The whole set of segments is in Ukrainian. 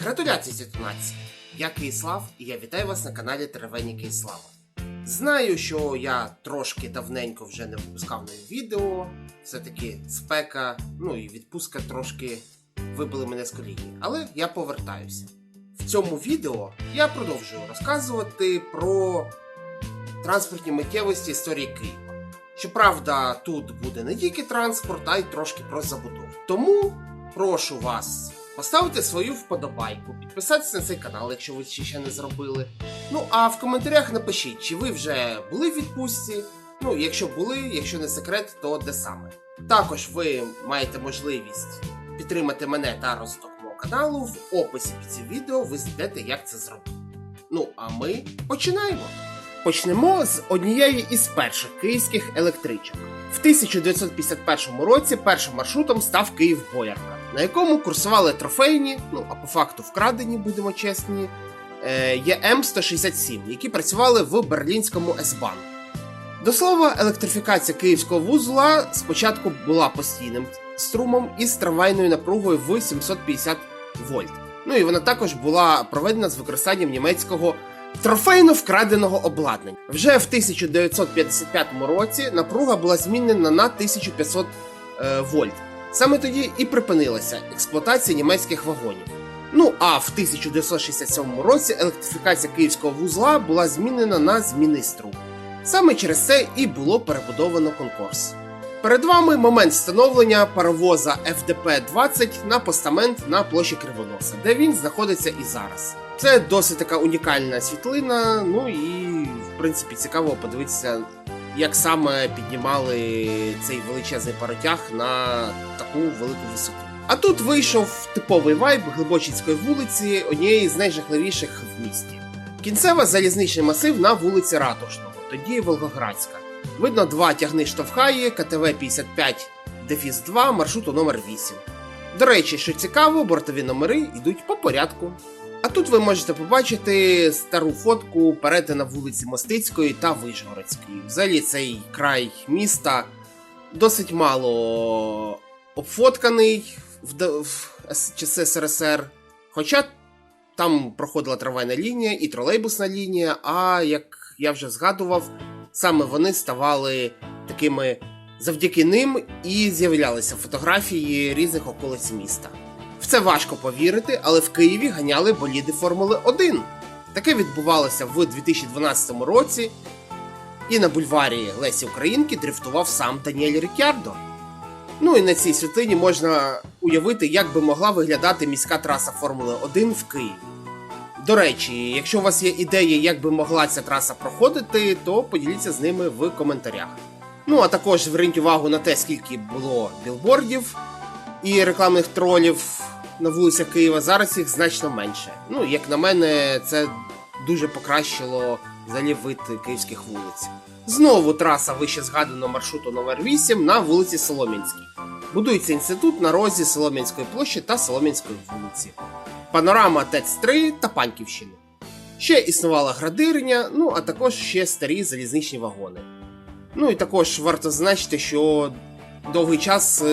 Гратуляції Світонації! Я Киїслав і я вітаю вас на каналі Теревені Киїслава. Знаю, що я трошки давненько вже не випускав нові відео, все-таки спека, ну і відпустка трошки вибили мене з колії, але я повертаюся. В цьому відео я продовжую розказувати про транспортні миттєвості історії Києва. Щоправда, тут буде не тільки транспорт, а й трошки про забудову. Тому прошу вас поставити свою вподобайку, підписатися на цей канал, якщо ви ще не зробили. Ну а в коментарях напишіть, чи ви вже були в відпустці. Ну, якщо були, якщо не секрет, то де саме. Також ви маєте можливість підтримати мене та розвиток мого каналу. В описі під цим відео ви знайдете, як це зробити. Ну, а ми починаємо. Почнемо з однієї із перших київських електричок. В 1951 році першим маршрутом став Київ Боярка, на якому курсували трофейні, ну а по факту вкрадені, будемо чесні, е, ЄМ-167, які працювали в берлінському С-Бан. До слова, електрифікація київського вузла спочатку була постійним струмом із трамвайною напругою в 750 вольт. Ну і вона також була проведена з використанням німецького трофейно вкраденого обладнання. Вже в 1955 році напруга була змінена на 1500 е, вольт. Саме тоді і припинилася експлуатація німецьких вагонів. Ну а в 1967 році електрифікація київського вузла була змінена на змінний струм. Саме через це і було перебудовано конкурс. Перед вами момент встановлення паровоза FDP-20 на постамент на площі Кривоноса, де він знаходиться і зараз. Це досить така унікальна світлина, ну і в принципі цікаво подивитися, як саме піднімали цей величезний паротяг на таку велику висоту. А тут вийшов типовий вайб Глибочицької вулиці, однієї з найжахливіших в місті. Кінцева залізничний масив на вулиці Ратушного, тоді Волгоградська. Видно два тягни штовхає КТВ 55 дефіс 2 маршруту номер 8. До речі, що цікаво, бортові номери йдуть по порядку. А тут ви можете побачити стару фотку перетина вулиці Мостицької та Вишгородської. Взагалі цей край міста досить мало обфотканий в часи СРСР. Хоча там проходила трамвайна лінія і тролейбусна лінія, а як я вже згадував, саме вони ставали такими завдяки ним і з'являлися фотографії різних околиць міста. Це важко повірити, але в Києві ганяли боліди Формули 1. Таке відбувалося в 2012 році, і на бульварі Лесі Українки дрифтував сам Даніель Рікярдо. Ну і на цій світлині можна уявити, як би могла виглядати міська траса Формули 1 в Києві. До речі, якщо у вас є ідеї, як би могла ця траса проходити, то поділіться з ними в коментарях. Ну а також зверніть увагу на те, скільки було білбордів і рекламних тролів на вулицях Києва. Зараз їх значно менше. Ну, як на мене, це дуже покращило взагалі вид київських вулиць. Знову траса вище згаданого маршруту номер 8 на вулиці Солом'янській. Будується інститут на розі Солом'янської площі та Солом'янської вулиці. Панорама ТЕЦ-3 та Панківщини. Ще існувала градирня, ну а також ще старі залізничні вагони. Ну і також варто зазначити, що довгий час е,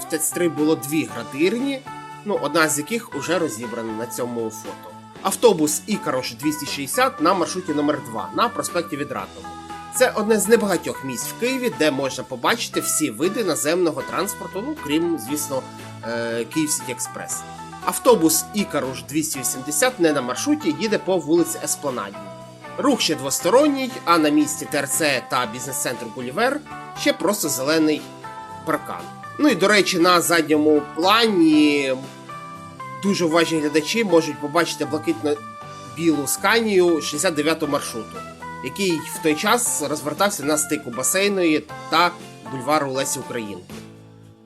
в ТЕЦ-3 було дві градирні, ну одна з яких уже розібрана на цьому фото. Автобус Ікарош 260 на маршруті номер 2 на проспекті Відрадного. Це одне з небагатьох місць в Києві, де можна побачити всі види наземного транспорту, ну крім, звісно, е, Київ Сіті Експрес. Автобус Ікаруш 280 не на маршруті їде по вулиці Еспланадній. Рух ще двосторонній, а на місці ТРЦ та бізнес-центру Гулівер ще просто зелений паркан. Ну і до речі, на задньому плані дуже уважні глядачі можуть побачити блакитно-білу сканію 69 маршруту, який в той час розвертався на стику басейної та бульвару Лесі Українки.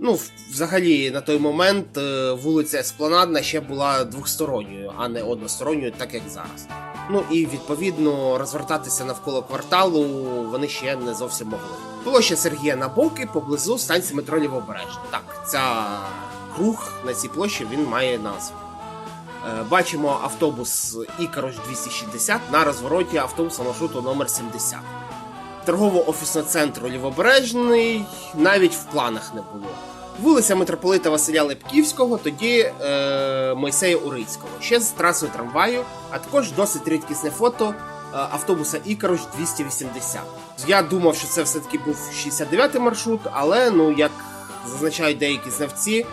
Ну, взагалі, на той момент е, вулиця Еспланадна ще була двохсторонньою, а не односторонньою, так як зараз. Ну і відповідно розвертатися навколо кварталу вони ще не зовсім могли. Площа Сергія Набоки поблизу станції метро Лівобережна. Так, ця круг на цій площі він має назву. Е, Бачимо автобус Ікарош 260 на розвороті автобуса маршруту номер 70. Торгово-офісного центру Лівобережний навіть в планах не було. Вулиця митрополита Василя Лепківського, тоді е, Мойсея Урицького, ще з трасою трамваю, а також досить рідкісне фото е, автобуса Ікаруш 280. Я думав, що це все-таки був 69-й маршрут, але ну як зазначають деякі знавці,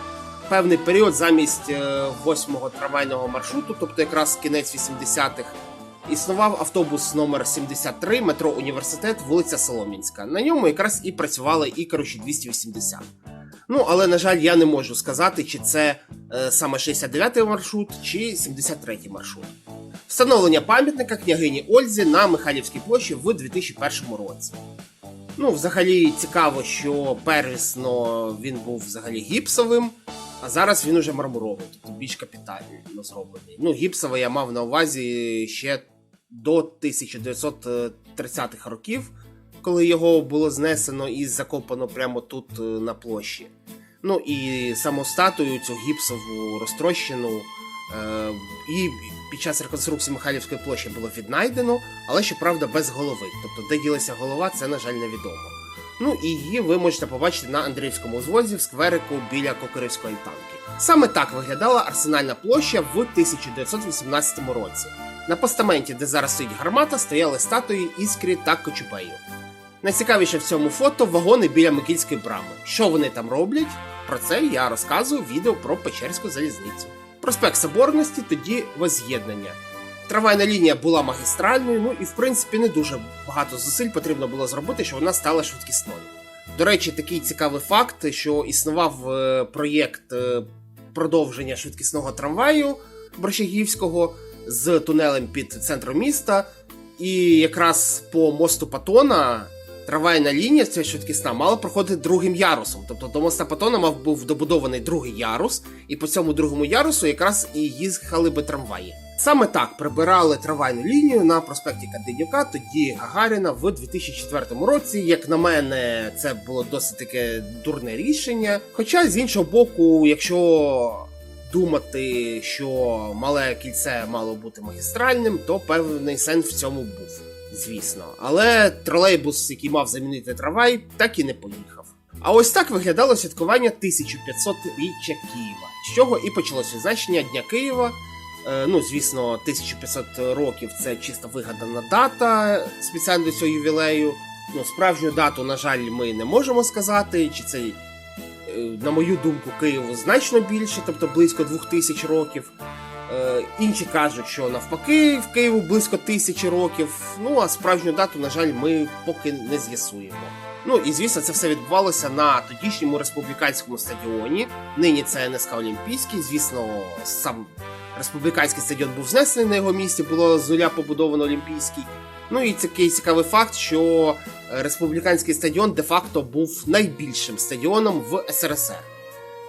певний період замість е, 8-го трамвайного маршруту, тобто якраз кінець 80-х, існував автобус номер 73 метро Університет, вулиця Соломінська. На ньому якраз і працювали Ікаруші 280. Ну, але, на жаль, я не можу сказати, чи це е, саме 69-й маршрут, чи 73-й маршрут. Встановлення пам'ятника княгині Ользі на Михайлівській площі в 2001 році. Ну, взагалі цікаво, що первісно він був взагалі гіпсовим, а зараз він уже мармуровий, тобто більш капітально зроблений. Ну, гіпсовий я мав на увазі ще до 1930-х років, коли його було знесено і закопано прямо тут е, на площі. Ну і саму статую, цю гіпсову розтрощену. Е, і під час реконструкції Михайлівської площі було віднайдено, але щоправда без голови. Тобто, де ділася голова, це, на жаль, невідомо. Ну і її ви можете побачити на Андріївському звозі в скверику біля Кокорівської альтанки. Саме так виглядала арсенальна площа в 1918 році. На постаменті, де зараз стоїть гармата, стояли статуї Іскрі та Кочубею. Найцікавіше в цьому фото вагони біля Микільської брами. Що вони там роблять? Про це я розказую в відео про Печерську залізницю. Проспект Соборності тоді воз'єднання. Трамвайна лінія була магістральною, ну і в принципі не дуже багато зусиль потрібно було зробити, щоб вона стала швидкісною. До речі, такий цікавий факт, що існував е, проєкт е, продовження швидкісного трамваю Борщагівського з тунелем під центром міста. І якраз по мосту Патона трамвайна лінія ця швидкісна мала проходити другим ярусом. Тобто до моста Патона мав був добудований другий ярус, і по цьому другому ярусу якраз і їхали би трамваї. Саме так прибирали трамвайну лінію на проспекті Каденюка, тоді Гагаріна в 2004 році. Як на мене, це було досить таке дурне рішення. Хоча з іншого боку, якщо думати, що мале кільце мало бути магістральним, то певний сенс в цьому був, звісно. Але тролейбус, який мав замінити трамвай, так і не поїхав. А ось так виглядало святкування 1500-річчя Києва, з чого і почалося відзначення Дня Києва. Е, Ну, звісно, 1500 років це чисто вигадана дата спеціально до цього ювілею. Ну, справжню дату, на жаль, ми не можемо сказати, чи це, е, на мою думку, Києву значно більше, тобто близько 2000 років. Е, Інші кажуть, що навпаки в Києву близько тисячі років. Ну а справжню дату, на жаль, ми поки не з'ясуємо. Ну і звісно, це все відбувалося на тодішньому республіканському стадіоні. Нині це НСК Олімпійський. Звісно, сам республіканський стадіон був знесений на його місці, було з нуля побудовано Олімпійський. Ну і такий цікавий факт, що республіканський стадіон де-факто був найбільшим стадіоном в СРСР.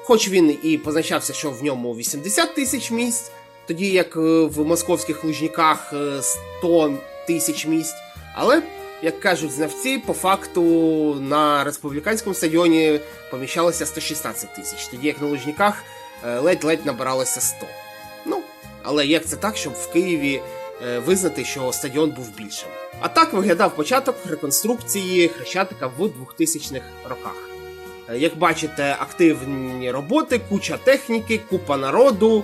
Хоч він і позначався, що в ньому 80 тисяч місць, тоді як е, в московських лужниках е, 100 тисяч місць. Але, як кажуть знавці, по факту на республіканському стадіоні поміщалося 116 тисяч, тоді як на лужниках е, ледь-ледь набиралося 100. Ну, але як це так, щоб в Києві е, визнати, що стадіон був більшим? А так виглядав початок реконструкції Хрещатика в 2000-х роках. Е, Як бачите, активні роботи, куча техніки, купа народу.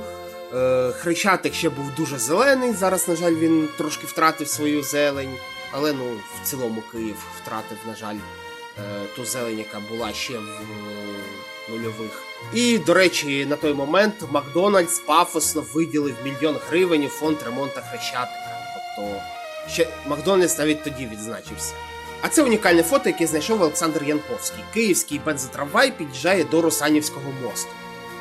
Е, Хрещатик ще був дуже зелений. Зараз, на жаль, він трошки втратив свою зелень. Але ну, в цілому Київ втратив, на жаль, е, ту зелень, яка була ще в е, нульових. І, до речі, на той момент Макдональдс пафосно виділив мільйон гривень у фонд ремонту Хрещатика. Тобто ще Макдональдс навіть тоді відзначився. А це унікальне фото, яке знайшов Олександр Янковський. Київський бензотрамвай під'їжджає до Русанівського мосту.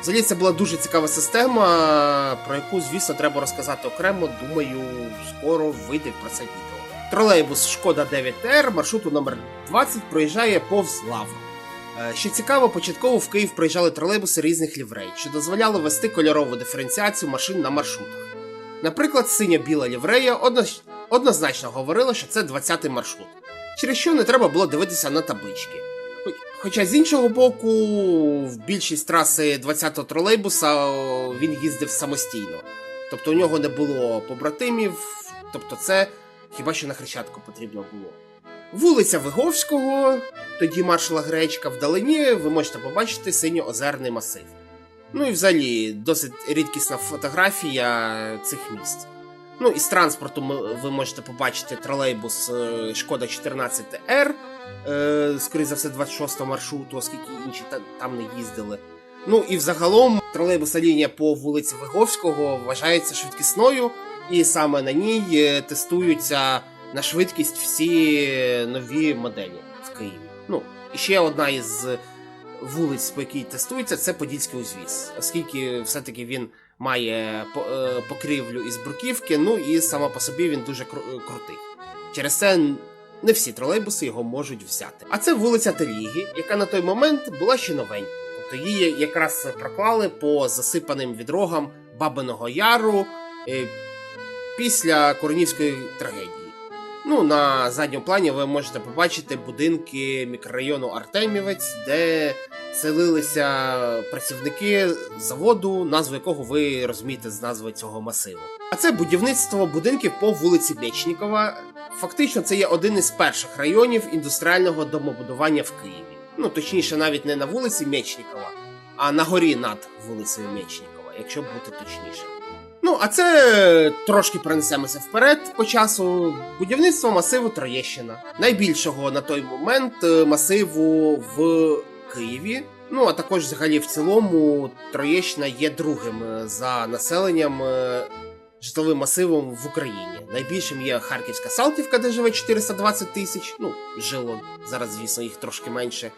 Взагалі це була дуже цікава система, про яку, звісно, треба розказати окремо. Думаю, скоро вийде про це відео. Тролейбус Шкода 9Р маршруту номер 20 проїжджає повз лаву. Е, Що цікаво, початково в Київ приїжджали тролейбуси різних ліврей, що дозволяло вести кольорову диференціацію машин на маршрутах. Наприклад, синя-біла ліврея однозначно говорила, що це 20-й маршрут, через що не треба було дивитися на таблички. Хоч- Хоча з іншого боку, в більшість траси 20-го тролейбуса він їздив самостійно. Тобто у нього не було побратимів, тобто це хіба що на Хрещатку потрібно було. Вулиця Виговського, тоді маршала Гречка, вдалині ви можете побачити синьоозерний масив. Ну і взагалі досить рідкісна фотографія цих місць. Ну і з транспорту ви можете побачити тролейбус е, Шкода 14R, е, скоріше за все, 26 маршруту, оскільки інші там не їздили. Ну і взагалом тролейбусна лінія по вулиці Виговського вважається швидкісною, і саме на ній е, тестуються на швидкість всі нові моделі в Києві. Ну, і ще одна із вулиць, по якій тестується, це Подільський узвіз, оскільки все-таки він має е, покрівлю із бруківки, ну і сама по собі він дуже кру- крутий. Через це не всі тролейбуси його можуть взяти. А це вулиця Теліги, яка на той момент була ще новенька. Тобто її якраз проклали по засипаним відрогам Бабиного Яру е, після Корнівської трагедії. Ну, на задньому плані ви можете побачити будинки мікрорайону Артемівець, де селилися працівники заводу, назву якого ви розумієте з назви цього масиву. А це будівництво будинків по вулиці Мечнікова. Фактично, це є один із перших районів індустріального домобудування в Києві. Ну, точніше, навіть не на вулиці Мечнікова, а на горі над вулицею Мечнікова, якщо бути точніше. Ну, а це трошки перенесемося вперед по часу. Будівництво масиву Троєщина, найбільшого на той момент е, масиву в Києві. Ну а також, взагалі, в цілому, Троєщина є другим е, за населенням е, житловим масивом в Україні. Найбільшим є Харківська Салтівка, де живе 420 тисяч. Ну, жило зараз, звісно, їх трошки менше.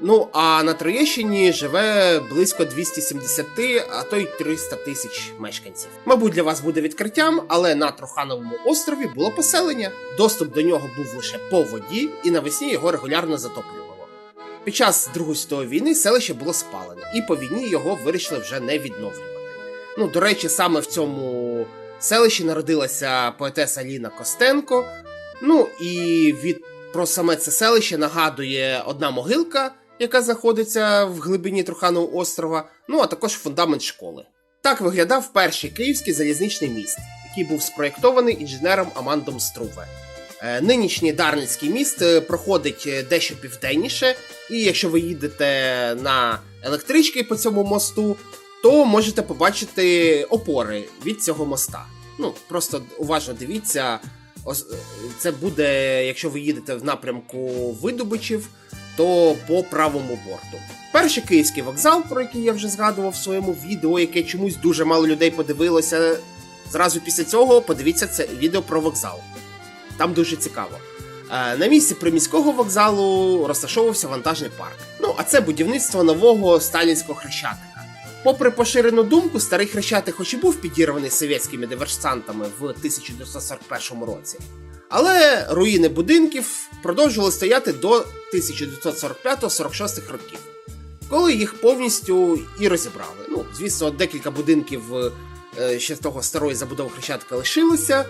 Ну, а на Троєщині живе близько 270, а то й 300 тисяч мешканців. Мабуть, для вас буде відкриттям, але на Трохановому острові було поселення. Доступ до нього був лише по воді, і навесні його регулярно затоплювало. Під час Другої світової війни селище було спалене, і по війні його вирішили вже не відновлювати. Ну, до речі, саме в цьому селищі народилася поетеса Ліна Костенко. Ну і від про саме це селище нагадує одна могилка, яка знаходиться в глибині Труханового острова, ну а також фундамент школи. Так виглядав перший київський залізничний міст, який був спроєктований інженером Амандом Струве. Е, Нинішній Дарницький міст е, проходить е, дещо південніше, і якщо ви їдете на електрички по цьому мосту, то можете побачити опори від цього моста. Ну, просто уважно дивіться. Це буде, якщо ви їдете в напрямку видобичів, то по правому борту. Перший київський вокзал, про який я вже згадував в своєму відео, яке чомусь дуже мало людей подивилося. Зразу після цього подивіться це відео про вокзал. Там дуже цікаво. Е, На місці приміського вокзалу розташовувався вантажний парк. Ну, а це будівництво нового сталінського хрещатика. Попри поширену думку, старий хрещатик хоч і був підірваний совєтськими диверсантами в 1941 році, але руїни будинків продовжували стояти до 1945-46 років, коли їх повністю і розібрали. Ну, звісно, декілька будинків е, ще з того старої забудови хрещатика лишилося,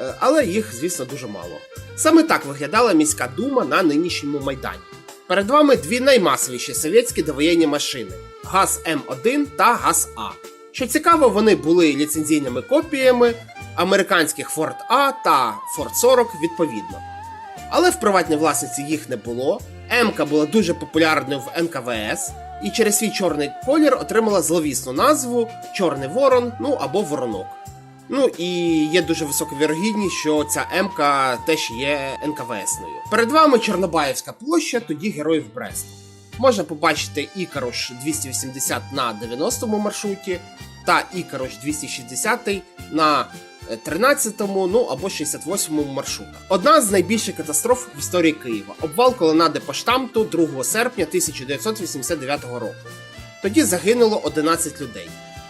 е, але їх, звісно, дуже мало. Саме так виглядала міська дума на нинішньому майдані. Перед вами дві наймасовіші совєтські довоєнні машини ГАЗ М1 та ГАЗ А. Що цікаво, вони були ліцензійними копіями американських Ford A та Ford 40 відповідно. Але в приватній власниці їх не було. М-ка була дуже популярною в НКВС і через свій чорний колір отримала зловісну назву Чорний Ворон, ну або Воронок. Ну і є дуже висока вірогідність, що ця М-ка теж є НКВСною. Перед вами Чорнобаївська площа, тоді героїв Бресту. Можна побачити Ікарош 280 на 90 маршруті та Ікарош 260 на 13-му, ну або 68-му маршрутах. Одна з найбільших катастроф в історії Києва обвал колонади поштамту 2 серпня 1989 року. Тоді загинуло 11 людей.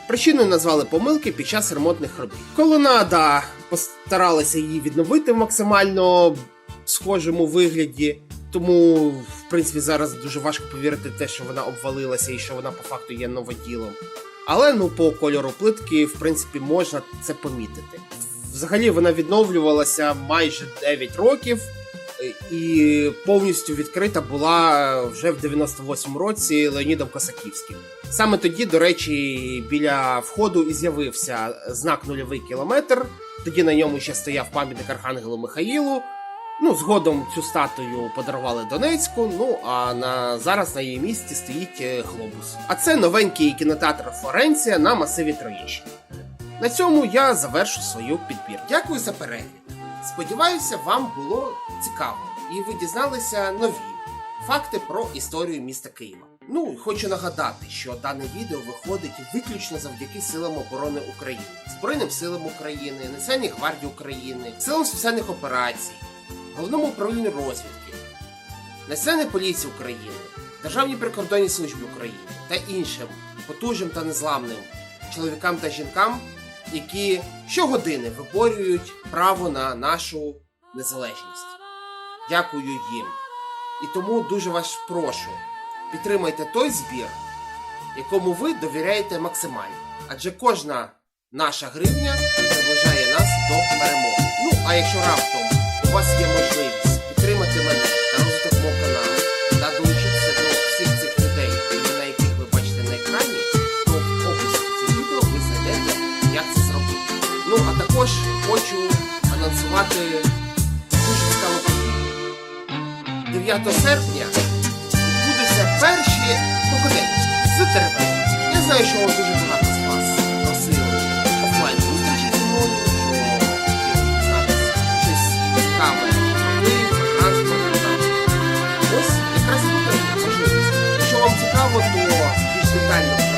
Причиною назвали помилки під час ремонтних робіт. Колонада постаралася її відновити в максимально схожому вигляді. Тому, в принципі, зараз дуже важко повірити те, що вона обвалилася і що вона по факту є новоділом. Але ну по кольору плитки, в принципі, можна це помітити. Взагалі вона відновлювалася майже 9 років е, і повністю відкрита була вже в 98-му році Леонідом Косаківським. Саме тоді, до речі, біля входу і з'явився знак нульовий кілометр. Тоді на ньому ще стояв пам'ятник Архангелу Михаїлу. Ну, згодом цю статую подарували Донецьку. Ну а на зараз на її місці стоїть е, глобус. А це новенький кінотеатр Флоренція на масиві Троєщини. На цьому я завершу свою підбір. Дякую за перегляд. Сподіваюся, вам було цікаво і ви дізналися нові факти про історію міста Києва. Ну, і хочу нагадати, що дане відео виходить виключно завдяки силам оборони України, Збройним силам України, Національній гвардії України, силам спеціальних операцій, головному управлінню розвідки, Національній поліції України, Державній прикордонній службі України та іншим потужним та незламним чоловікам та жінкам, які щогодини виборюють право на нашу незалежність. Дякую їм. І тому дуже вас прошу, підтримайте той збір, якому ви довіряєте максимально. Адже кожна наша гривня наближає нас до перемоги. Ну, а якщо раптом у вас є можливість підтримати мене та розвиток мого каналу та долучитися до всіх цих людей, імена яких ви бачите на екрані, то в описі цим відео ви знайдете, як це зробити. Ну, а також хочу анонсувати дуже цікаву подію. 9 серпня відбудуться перші походеньки з теревені. Я знаю, що дуже багато більш